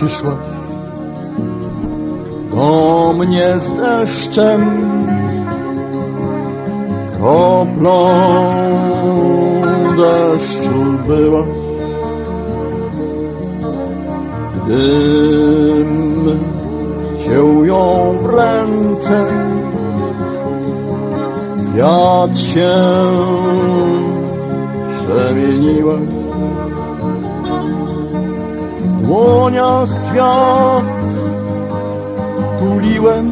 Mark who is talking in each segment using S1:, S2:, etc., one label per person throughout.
S1: przyszłaś do mnie z deszczem, kroplą deszczu byłaś. Gdym cię ujął w ręce, kwiat się dłoniach kwiat tuliłem,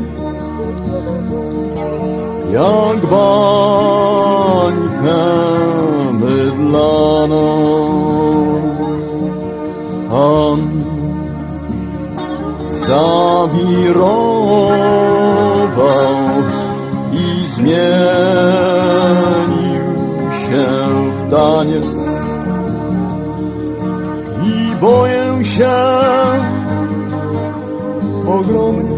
S1: jak bańkę mydlaną. Pan zawirował i zmienił się w taniec. I boję się ogromnie.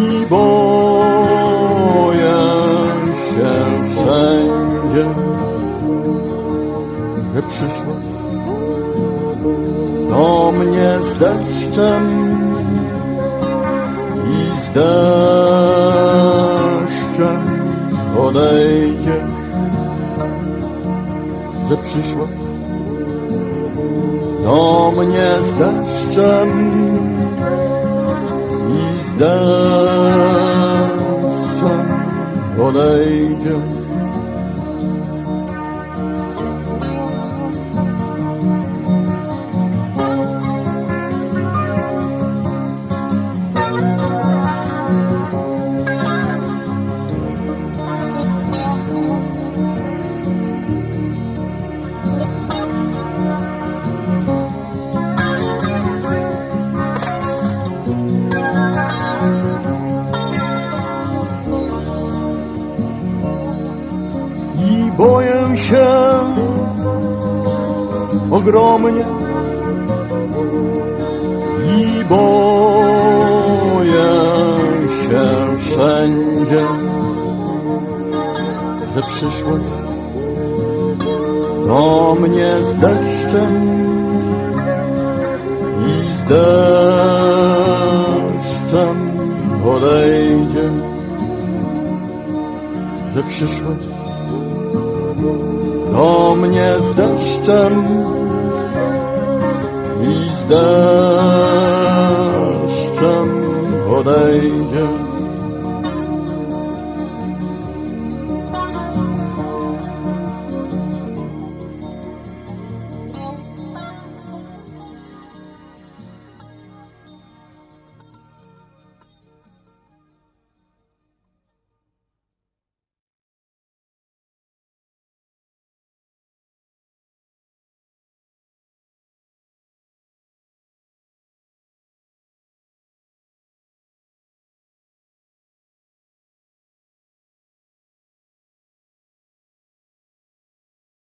S1: I boję się wszędzie, że przyszłaś do mnie z deszczem i z deszczem odejdziesz, że przyszłaś do mnie z deszczem i z deszczem boję się. Ogromnie. I boję się wszędzie, że przyszłaś do mnie z deszczem i z deszczem odejdzie, że przyszłaś do mnie z deszczem i z deszczem odejdzie.